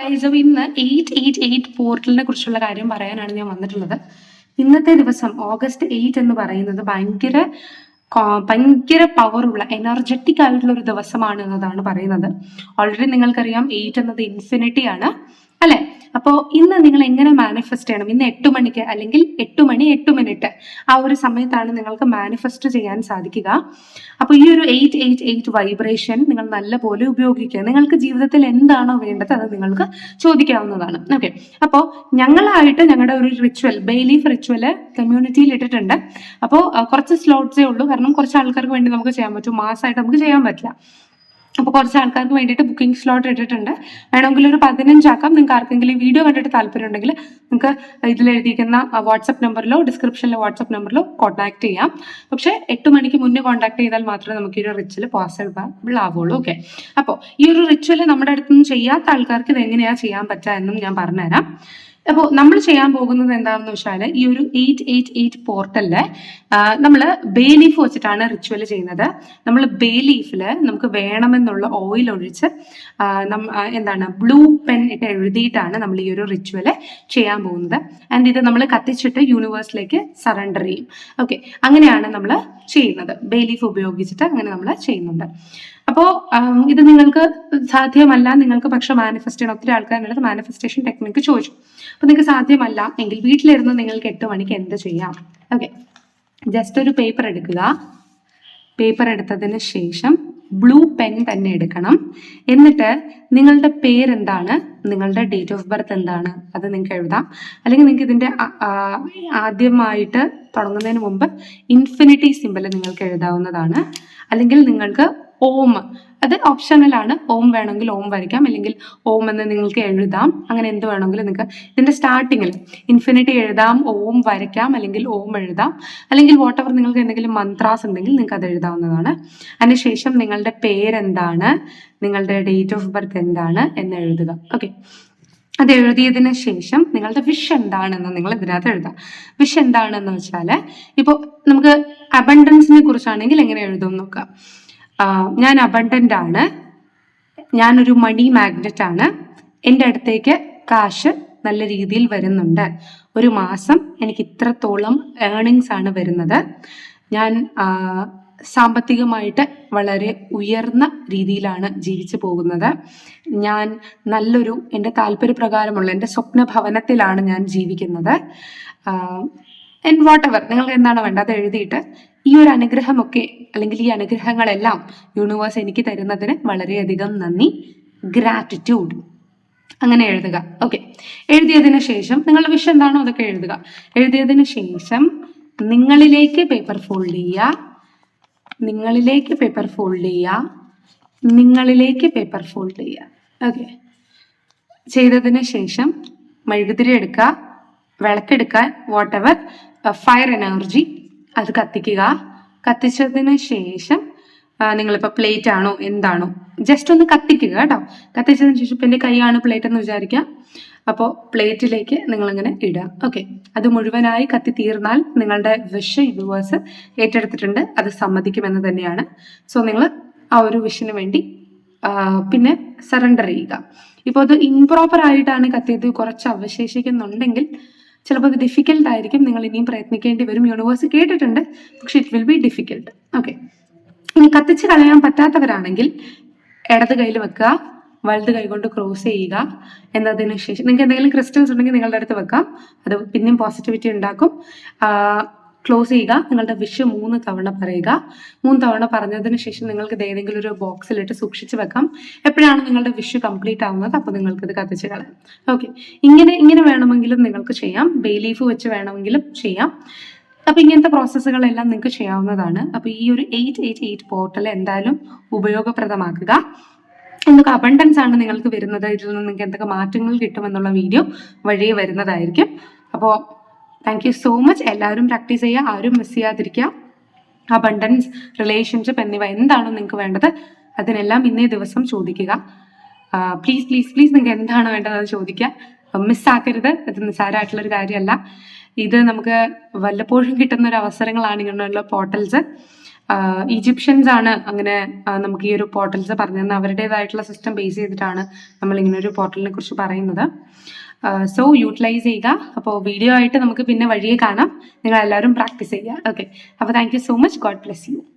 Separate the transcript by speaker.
Speaker 1: ഇന്ന് eight eight eight പോർട്ടലിനെ കുറിച്ചുള്ള കാര്യം പറയാനാണ് ഞാൻ വന്നിട്ടുള്ളത്. ഇന്നത്തെ ദിവസം ഓഗസ്റ്റ് എയ്റ്റ് എന്ന് പറയുന്നത് ഭയങ്കര ഭയങ്കര പവറുള്ള എനർജറ്റിക് ആയിട്ടുള്ള ഒരു ദിവസമാണ് എന്നതാണ് പറയുന്നത്. ഓൾറെഡി നിങ്ങൾക്കറിയാം എയ്റ്റ് എന്നത് ഇൻഫിനിറ്റി ആണ്. അല്ലെ? അപ്പോൾ ഇന്ന് നിങ്ങൾ എങ്ങനെ മാനിഫെസ്റ്റ് ചെയ്യണം? ഇന്ന് എട്ട് മണിക്ക് അല്ലെങ്കിൽ എട്ട് മണി എട്ട് മിനിറ്റ് ആ ഒരു സമയത്താണ് നിങ്ങൾക്ക് മാനിഫെസ്റ്റ് ചെയ്യാൻ സാധിക്കുക. അപ്പോൾ ഈ ഒരു എയ്റ്റ് എയ്റ്റ് എയ്റ്റ് വൈബ്രേഷൻ നിങ്ങൾ നല്ലപോലെ ഉപയോഗിക്കുക. നിങ്ങൾക്ക് ജീവിതത്തിൽ എന്താണോ വേണ്ടത് അത് നിങ്ങൾക്ക് ചോദിക്കാവുന്നതാണ്. ഓക്കെ അപ്പോൾ ഞങ്ങളായിട്ട് ഞങ്ങളുടെ ഒരു റിച്വൽ ബെയിലീഫ് റിച്വൽ കമ്മ്യൂണിറ്റിയിൽ ഇട്ടിട്ടുണ്ട്. അപ്പോൾ കുറച്ച് സ്ലോട്ട്സേ ഉള്ളൂ. കാരണം കുറച്ച് ആൾക്കാർക്ക് വേണ്ടി നമുക്ക് ചെയ്യാൻ പറ്റും. മാസമായിട്ട് നമുക്ക് ചെയ്യാൻ പറ്റില്ല. അപ്പോൾ കുറച്ച് ആൾക്കാർക്ക് വേണ്ടിയിട്ട് ബുക്കിംഗ് സ്ലോട്ട് ഇട്ടിട്ടുണ്ട്. വേണമെങ്കിൽ ഒരു പതിനഞ്ചാക്കാം നിങ്ങൾക്ക് ആർക്കെങ്കിലും വീഡിയോ കണ്ടിട്ട് താല്പര്യം ഉണ്ടെങ്കിൽ നിങ്ങൾക്ക് ഇതിൽ എഴുതിയിരിക്കുന്ന വാട്സപ്പ് നമ്പറിലോ ഡിസ്ക്രിപ്ഷനിലെ വാട്സപ്പ് നമ്പറിലോ കോൺടാക്ട് ചെയ്യാം. പക്ഷേ എട്ട് മണിക്ക് മുന്നേ കോൺടാക്ട് ചെയ്താൽ മാത്രമേ നമുക്ക് ഈ ഒരു റിച്വൽ പോസിബിൾ ആവുള്ളൂ. ഓക്കെ അപ്പോൾ ഈ ഒരു റിച്വൽ നമ്മുടെ അടുത്തുനിന്ന് ചെയ്യാത്ത ആൾക്കാർക്ക് ഇത് എങ്ങനെയാ ചെയ്യാൻ പറ്റുക എന്നും ഞാൻ പറഞ്ഞുതരാം. അപ്പോൾ നമ്മൾ ചെയ്യാൻ പോകുന്നത് എന്താണെന്ന് വെച്ചാൽ ഈ ഒരു എയ്റ്റ് എയ്റ്റ് എയ്റ്റ് പോർട്ടലിൽ നമ്മൾ ബേ ലീഫ് വെച്ചിട്ടാണ് റിച്വൽ ചെയ്യുന്നത്. നമ്മൾ ബേ ലീഫിൽ നമുക്ക് വേണമെന്നുള്ള ഓയിൽ ഒഴിച്ച് എന്താണ് ബ്ലൂ പെൻ ഇട്ട് എഴുതിയിട്ടാണ് നമ്മൾ ഈ ഒരു റിച്വൽ ചെയ്യാൻ പോകുന്നത്. ആൻഡ് ഇത് നമ്മൾ കത്തിച്ചിട്ട് യൂണിവേഴ്സിലേക്ക് സറണ്ടർ ചെയ്യും. ഓക്കെ അങ്ങനെയാണ് നമ്മൾ ചെയ്യുന്നത്. ബേ ലീഫ് ഉപയോഗിച്ചിട്ട് അങ്ങനെ നമ്മൾ ചെയ്യുന്നുണ്ട്. അപ്പോൾ ഇത് നിങ്ങൾക്ക് സാധ്യമല്ല നിങ്ങൾക്ക് പക്ഷെ മാനിഫെസ്റ്റ് ചെയ്യണം. ഒത്തിരി ആൾക്കാരുടെ മാനിഫെസ്റ്റേഷൻ ടെക്നിക്ക് ചോദിച്ചു. അപ്പോൾ നിങ്ങൾക്ക് സാധ്യമല്ല എങ്കിൽ വീട്ടിലിരുന്ന് നിങ്ങൾക്ക് എട്ട് മണിക്ക് എന്ത് ചെയ്യാം? ഓക്കെ ജസ്റ്റ് ഒരു പേപ്പർ എടുക്കുക. പേപ്പർ എടുത്തതിന് ശേഷം ബ്ലൂ പെൻ തന്നെ എടുക്കണം. എന്നിട്ട് നിങ്ങളുടെ പേരെന്താണ്? നിങ്ങളുടെ ഡേറ്റ് ഓഫ് ബർത്ത് എന്താണ്? അത് നിങ്ങൾക്ക് എഴുതാം. അല്ലെങ്കിൽ നിങ്ങൾക്ക് ഇതിന്റെ ആദ്യമായിട്ട് തുടങ്ങുന്നതിന് മുമ്പ് ഇൻഫിനിറ്റി സിമ്പിൾ നിങ്ങൾക്ക് എഴുതാവുന്നതാണ്. അല്ലെങ്കിൽ നിങ്ങൾക്ക് ഓം. അത് ഓപ്ഷണലാണ് ഓം വേണമെങ്കിൽ ഓം വരയ്ക്കാം. അല്ലെങ്കിൽ ഓം എന്ന് നിങ്ങൾക്ക് എഴുതാം. അങ്ങനെ എന്ത് വേണമെങ്കിലും നിങ്ങൾക്ക് ഇതിന്റെ സ്റ്റാർട്ടിങ്ങിൽ ഇൻഫിനിറ്റി എഴുതാം ഓം വരയ്ക്കാം അല്ലെങ്കിൽ ഓം എഴുതാം. അല്ലെങ്കിൽ വാട്ട് എവർ നിങ്ങൾക്ക് എന്തെങ്കിലും മന്ത്രാസ് ഉണ്ടെങ്കിൽ നിങ്ങൾക്ക് അത് എഴുതാവുന്നതാണ്. അതിനുശേഷം നിങ്ങളുടെ പേരെന്താണ്? നിങ്ങളുടെ ഡേറ്റ് ഓഫ് ബർത്ത് എന്താണ് എന്ന് എഴുതുക. ഓക്കെ അത് എഴുതിയതിന് ശേഷം നിങ്ങളുടെ വിഷ് എന്താണെന്ന് നിങ്ങൾ ഇതിനകത്ത് എഴുതാം. വിഷ് എന്താണെന്ന് വെച്ചാൽ ഇപ്പോൾ നമുക്ക് അബണ്ടൻസിനെ കുറിച്ചാണെങ്കിൽ എങ്ങനെ എഴുതും നോക്കാം. ഞാൻ അബണ്ടന്റ് ആണ്. ഞാനൊരു മണി മാഗ്നറ്റ് ആണ്. എന്റെ അടുത്തേക്ക് കാശ് നല്ല രീതിയിൽ വരുന്നുണ്ട്. ഒരു മാസം എനിക്ക് ഇത്രത്തോളം ഏണിങ്സ് ആണ് വരുന്നത്. ഞാൻ സാമ്പത്തികമായിട്ട് വളരെ ഉയർന്ന രീതിയിലാണ് ജീവിച്ചു പോകുന്നത്. ഞാൻ നല്ലൊരു എന്റെ താല്പര്യപ്രകാരമുള്ള എന്റെ സ്വപ്ന ഭവനത്തിലാണ് ഞാൻ ജീവിക്കുന്നത്. ആൻഡ് വാട്ട് എവർ നിങ്ങൾക്ക് എന്താണ് വേണ്ടത് എഴുതിയിട്ട് ഈ ഒരു അനുഗ്രഹമൊക്കെ അല്ലെങ്കിൽ ഈ അനുഗ്രഹങ്ങളെല്ലാം യൂണിവേഴ്സ് എനിക്ക് തരുന്നതിന് വളരെയധികം നന്ദി. ഗ്രാറ്റിറ്റ്യൂഡ് അങ്ങനെ എഴുതുക. ഓക്കെ എഴുതിയതിന് ശേഷം നിങ്ങളുടെ വിഷ് എന്താണോ അതൊക്കെ എഴുതുക. എഴുതിയതിന് ശേഷം നിങ്ങളിലേക്ക് പേപ്പർ ഫോൾഡ് ചെയ്യുക. നിങ്ങളിലേക്ക് പേപ്പർ ഫോൾഡ് ചെയ്യുക. നിങ്ങളിലേക്ക് പേപ്പർ ഫോൾഡ് ചെയ്യുക. ഓക്കെ ചെയ്തതിന് ശേഷം മെഴുകുതിരി എടുക്കുക. വിളക്കെടുക്കാൻ വാട്ട് എവർ ഫയർ എനർജി അത് കത്തിക്കുക. കത്തിച്ചതിന് ശേഷം നിങ്ങളിപ്പോൾ പ്ലേറ്റ് ആണോ എന്താണോ ജസ്റ്റ് ഒന്ന് കത്തിക്കുക കേട്ടോ. കത്തിച്ചതിന് ശേഷം എന്റെ കൈയാണ് പ്ലേറ്റ് എന്ന് വിചാരിക്കുക. അപ്പോൾ പ്ലേറ്റിലേക്ക് നിങ്ങളിങ്ങനെ ഇടുക. ഓക്കെ അത് മുഴുവനായി കത്തി തീർന്നാൽ നിങ്ങളുടെ വിഷ് യുവേഴ്സ് ഏറ്റെടുത്തിട്ടുണ്ട്. അത് സമ്മതിക്കുമെന്ന് തന്നെയാണ്. സോ നിങ്ങൾ ആ ഒരു വിഷിന് വേണ്ടി പിന്നെ സറണ്ടർ ചെയ്യുക. ഇപ്പോൾ അത് ഇംപ്രോപ്പർ ആയിട്ടാണ് കത്തിയത്. കുറച്ച് അവശേഷിക്കുന്നുണ്ടെങ്കിൽ ചിലപ്പോൾ അത് ഡിഫിക്കൽട്ട് ആയിരിക്കും. നിങ്ങൾ ഇനിയും പ്രയത്നിക്കേണ്ടി വരും. യൂണിവേഴ്സ് കേട്ടിട്ടുണ്ട്. പക്ഷെ it will be difficult okay ഇനി കത്തിച്ച് കളയാൻ പറ്റാത്തവരാണെങ്കിൽ ഇടത് കയ്യിൽ വെക്കുക വലത് കൈ കൊണ്ട് ക്രോസ് ചെയ്യുക എന്നതിന് ശേഷം നിങ്ങൾക്ക് എന്തെങ്കിലും ക്രിസ്റ്റൽസ് ഉണ്ടെങ്കിൽ നിങ്ങളുടെ അടുത്ത് വെക്കാം. അത് പിന്നെയും പോസിറ്റിവിറ്റി ഉണ്ടാക്കും. ക്ലോസ് ചെയ്യുക. നിങ്ങളുടെ വിഷ് മൂന്ന് തവണ പറയുക. മൂന്ന് തവണ പറഞ്ഞതിന് ശേഷം നിങ്ങൾക്ക് ഏതെങ്കിലും ഒരു ബോക്സിലിട്ട് സൂക്ഷിച്ച് വെക്കാം. എപ്പോഴാണ് നിങ്ങളുടെ വിഷ് കംപ്ലീറ്റ് ആവുന്നത്? അപ്പോൾ നിങ്ങൾക്ക് ഇത് കത്തിച്ച് കളയാം. ഓക്കെ ഇങ്ങനെ ഇങ്ങനെ വേണമെങ്കിലും നിങ്ങൾക്ക് ചെയ്യാം. ബേ ലീഫ് വെച്ച് വേണമെങ്കിലും ചെയ്യാം. അപ്പൊ ഇങ്ങനത്തെ പ്രോസസ്സുകളെല്ലാം നിങ്ങൾക്ക് ചെയ്യാവുന്നതാണ്. അപ്പോൾ ഈ ഒരു എയ്റ്റ് എയ്റ്റ് എയ്റ്റ് പോർട്ടൽ എന്തായാലും ഉപയോഗപ്രദമാക്കുക. എന്തൊക്കെ അബണ്ടൻസ് ആണ് നിങ്ങൾക്ക് വരുന്നത്. ഇതിൽ നിന്ന് നിങ്ങൾക്ക് എന്തൊക്കെ മാറ്റങ്ങൾ കിട്ടുമെന്നുള്ള വീഡിയോ വഴി വരുന്നതായിരിക്കും. അപ്പോൾ താങ്ക് യു സോ മച്ച് എല്ലാവരും പ്രാക്ടീസ് ചെയ്യുക. ആരും മിസ് ചെയ്യാതിരിക്കുക. അബണ്ടൻസ് റിലേഷൻഷിപ്പ് എന്നിവ എന്താണോ നിങ്ങൾക്ക് വേണ്ടത് അതിനെല്ലാം ഇന്നേ ദിവസം ചോദിക്കുക. പ്ലീസ് പ്ലീസ് പ്ലീസ് നിങ്ങൾക്ക് എന്താണ് വേണ്ടത് അത് ചോദിക്കുക. മിസ്സാക്കരുത് ഇത് നിസ്സാരമായിട്ടുള്ളൊരു കാര്യമല്ല. ഇത് നമുക്ക് വല്ലപ്പോഴും കിട്ടുന്ന ഒരു അവസരങ്ങളാണ് ഇങ്ങനെയുള്ള പോർട്ടൽസ് ഈജിപ്ഷ്യൻസ് ആണ് അങ്ങനെ നമുക്ക് ഈ ഒരു പോർട്ടൽസ് പറഞ്ഞു തന്നെ അവരുടേതായിട്ടുള്ള സിസ്റ്റം ബേസ് ചെയ്തിട്ടാണ് നമ്മൾ ഇങ്ങനെ ഒരു പോർട്ടലിനെ കുറിച്ച് പറയുന്നത്. സോ യൂട്ടിലൈസ് ചെയ്യുക. അപ്പോൾ വീഡിയോ ആയിട്ട് നമുക്ക് പിന്നെ വഴിയെ കാണാം. നിങ്ങൾ എല്ലാവരും പ്രാക്ടീസ് ചെയ്യുക ഓക്കെ അപ്പോൾ thank so much God bless you